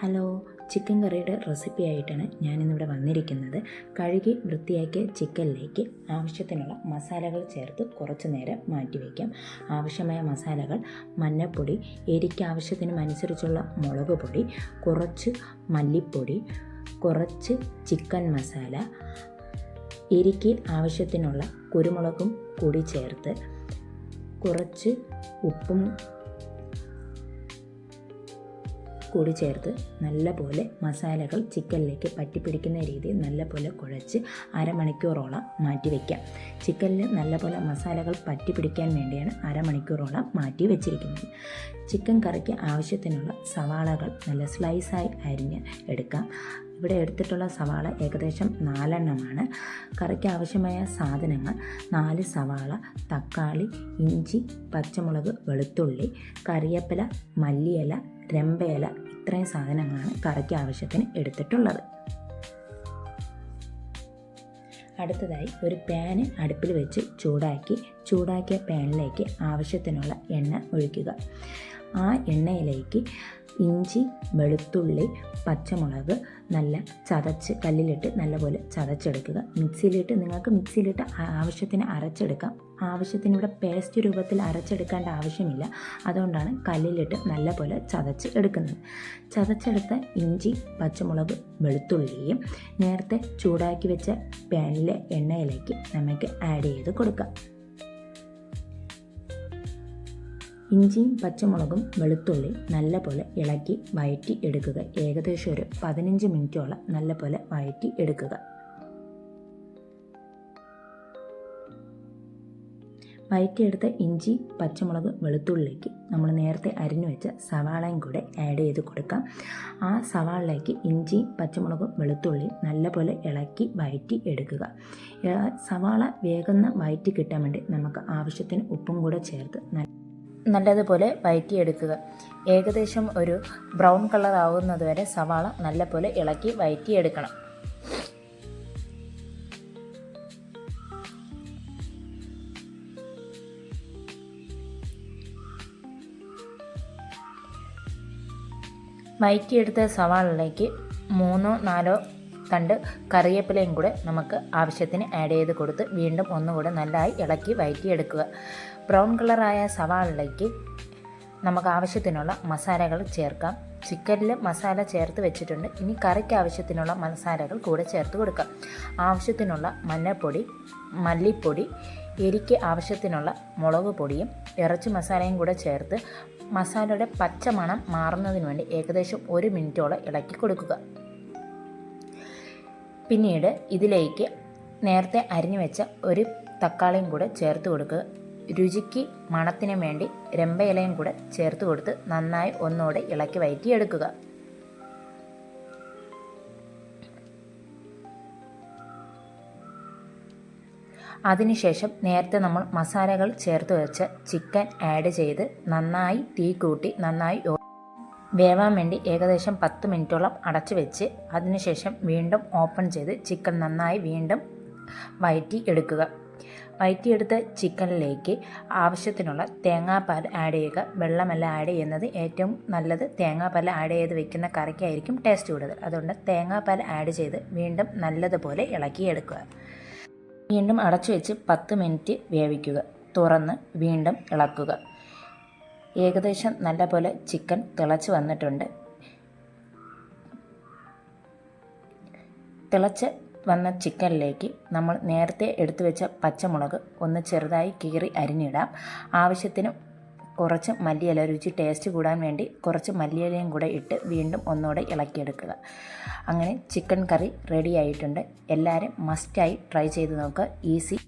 Hello chicken കറിയുടെ recipe ആയിട്ടാണ് ഞാനിന്നിവിടെ വന്നിരിക്കുന്നത്. കഴുകി വൃത്തിയാക്കിയ ചിക്കനിലേക്ക് ആവശ്യത്തിനുള്ള മസാലകൾ ചേർത്ത് കുറച്ച് നേരം മാറ്റിവെക്കാം ആവശ്യമായ മസാലകൾ മഞ്ഞൾപ്പൊടി എരിക്ക് ആവശ്യത്തിനും അനുസരിച്ചുള്ള മുളക് പൊടി കുറച്ച് മല്ലിപ്പൊടി കുറച്ച് ചിക്കൻ മസാല എരിക്ക് ആവശ്യത്തിനുള്ള കുരുമുളകും കൂടി ചേർത്ത് കുറച്ച് ഉപ്പും കൂടി ചേർത്ത് നല്ലപോലെ മസാലകൾ ചിക്കനിലേക്ക് പറ്റിപ്പിടിക്കുന്ന രീതിയിൽ നല്ലപോലെ കുഴച്ച് അരമണിക്കൂറോളം മാറ്റി വയ്ക്കാം ചിക്കനിൽ നല്ലപോലെ മസാലകൾ പറ്റിപ്പിടിക്കാൻ വേണ്ടിയാണ് അരമണിക്കൂറോളം മാറ്റി വെച്ചിരിക്കുന്നത്. ചിക്കൻ കറിക്ക് ആവശ്യത്തിനുള്ള സവാളകൾ നല്ല സ്ലൈസായി അരിഞ്ഞ് എടുക്കാം. ഇവിടെ എടുത്തിട്ടുള്ള സവാള ഏകദേശം നാലെണ്ണമാണ്. കറിക്ക് ആവശ്യമായ സാധനങ്ങൾ നാല് സവാള തക്കാളി ഇഞ്ചി പച്ചമുളക് വെളുത്തുള്ളി കറിവേപ്പില മല്ലിയില രമ്പയില ഇത്രയും സാധനങ്ങളാണ് കറിക്ക് ആവശ്യത്തിന് എടുത്തിട്ടുള്ളത്. അടുത്തതായി ഒരു പാന് അടുപ്പിൽ വെച്ച് ചൂടാക്കി ചൂടാക്കിയ പാനിലേക്ക് ആവശ്യത്തിനുള്ള എണ്ണ ഒഴിക്കുക. ആ എണ്ണയിലേക്ക് ഇഞ്ചി വെളുത്തുള്ളി പച്ചമുളക് നല്ല ചതച്ച് കല്ലിലിട്ട് നല്ലപോലെ ചതച്ചെടുക്കുക. മിക്സിയിലിട്ട് നിങ്ങൾക്ക് മിക്സിയിലിട്ട് ആവശ്യത്തിന് അരച്ചെടുക്കാം. ആവശ്യത്തിന് ഇവിടെ പേസ്റ്റ് രൂപത്തിൽ അരച്ചെടുക്കേണ്ട ആവശ്യമില്ല. അതുകൊണ്ടാണ് കല്ലിലിട്ട് നല്ലപോലെ ചതച്ച് എടുക്കുന്നത്. ചതച്ചെടുത്ത ഇഞ്ചി പച്ചമുളക് വെളുത്തുള്ളിയും നേരത്തെ ചൂടാക്കി വെച്ച പാനിലെ എണ്ണയിലേക്ക് നമുക്ക് ആഡ് ചെയ്ത് കൊടുക്കാം. ഇഞ്ചിയും പച്ചമുളകും വെളുത്തുള്ളി നല്ലപോലെ ഇളക്കി വഴറ്റി എടുക്കുക. ഏകദേശം ഒരു പതിനഞ്ച് മിനിറ്റോളം നല്ലപോലെ വഴറ്റി എടുക്കുക. വഴറ്റിയെടുത്ത ഇഞ്ചി പച്ചമുളക് വെളുത്തുള്ളിലേക്ക് നമ്മൾ നേരത്തെ അരിഞ്ഞു വെച്ച സവാളയും കൂടെ ആഡ് ചെയ്ത് കൊടുക്കാം. ആ സവാളിലേക്ക് ഇഞ്ചി പച്ചമുളകും വെളുത്തുള്ളി നല്ലപോലെ ഇളക്കി വഴറ്റി എടുക്കുക. സവാള വേഗം വഴറ്റി കിട്ടാൻ വേണ്ടി നമുക്ക് ആവശ്യത്തിന് ഉപ്പും കൂടെ ചേർത്ത് നല്ലതുപോലെ വഴറ്റിയെടുക്കുക ഏകദേശം ഒരു ബ്രൗൺ കളർ ആവുന്നത് വരെ സവാള നല്ലപോലെ ഇളക്കി വഴറ്റിയെടുക്കണം വഴറ്റിയെടുത്ത സവാളിലേക്ക് മൂന്നോ നാലോ തണ്ട് കറിവേപ്പിലയും കൂടെ നമുക്ക് ആവശ്യത്തിന് ആഡ് ചെയ്ത് കൊടുത്ത് വീണ്ടും ഒന്നുകൂടെ നല്ലതായി ഇളക്കി വയറ്റിയെടുക്കുക. ബ്രൗൺ കളറായ സവാളിലേക്ക് നമുക്ക് ആവശ്യത്തിനുള്ള മസാലകൾ ചേർക്കാം. ചിക്കനിൽ മസാല ചേർത്ത് വെച്ചിട്ടുണ്ട്. ഇനി കറിക്ക് ആവശ്യത്തിനുള്ള മസാലകൾ കൂടെ ചേർത്ത് കൊടുക്കാം. ആവശ്യത്തിനുള്ള മഞ്ഞൾപ്പൊടി മല്ലിപ്പൊടി എരിക്ക് ആവശ്യത്തിനുള്ള മുളക് പൊടിയും ഇറച്ചി മസാലയും കൂടെ ചേർത്ത് മസാലയുടെ പച്ച മണം മാറുന്നതിന് വേണ്ടി ഏകദേശം ഒരു മിനിറ്റോളം ഇളക്കി കൊടുക്കുക. പിന്നീട് ഇതിലേക്ക് നേരത്തെ അരിഞ്ഞു വെച്ച ഒരു തക്കാളിയും കൂടെ ചേർത്ത് കൊടുക്കുക. രുചിക്ക് മണത്തിന് വേണ്ടി രമ്പയിലയും കൂടെ ചേർത്ത് കൊടുത്ത് നന്നായി ഒന്നുകൂടെ ഇളക്കി വയറ്റിയെടുക്കുക. അതിനുശേഷം നേരത്തെ നമ്മൾ മസാലകൾ ചേർത്ത് വെച്ച ചിക്കൻ ആഡ് ചെയ്ത് നന്നായി തീ കൂട്ടി നന്നായി വേവാൻ വേണ്ടി ഏകദേശം പത്ത് മിനിറ്റോളം അടച്ചു വെച്ച് അതിനുശേഷം വീണ്ടും ഓപ്പൺ ചെയ്ത് ചിക്കൻ നന്നായി വീണ്ടും വയറ്റി എടുക്കുക. വയറ്റിയെടുത്ത ചിക്കനിലേക്ക് ആവശ്യത്തിനുള്ള തേങ്ങാപ്പാൽ ആഡ് ചെയ്യുക. വെള്ളമെല്ലാം ആഡ് ചെയ്യുന്നത് ഏറ്റവും നല്ലത് തേങ്ങാപ്പാൽ ആഡ് ചെയ്ത് വെക്കുന്ന കറിക്കായിരിക്കും ടേസ്റ്റ് കൂടുതൽ. അതുകൊണ്ട് തേങ്ങാപ്പാൽ ആഡ് ചെയ്ത് വീണ്ടും നല്ലതുപോലെ ഇളക്കിയെടുക്കുക. വീണ്ടും അടച്ചു വെച്ച് പത്ത് മിനിറ്റ് വേവിക്കുക. തുറന്ന് വീണ്ടും ഇളക്കുക. ഏകദേശം നല്ലപോലെ ചിക്കൻ തിളച്ച് വന്നിട്ടുണ്ട്. തിളച്ച് വന്ന ചിക്കനിലേക്ക് നമ്മൾ നേരത്തെ എടുത്തു വെച്ച പച്ചമുളക് ഒന്ന് ചെറുതായി കീറി അരിഞ്ഞിടാം. ആവശ്യത്തിന് കുറച്ച് മല്ലിയില രുചി ടേസ്റ്റ് കൂടാൻ വേണ്ടി കുറച്ച് മല്ലിയിലയും കൂടെ ഇട്ട് വീണ്ടും ഒന്നുകൂടെ ഇളക്കിയെടുക്കുക. അങ്ങനെ ചിക്കൻ കറി റെഡി ആയിട്ടുണ്ട്. എല്ലാവരും മസ്റ്റായി ട്രൈ ചെയ്ത് നോക്കുക ഈസി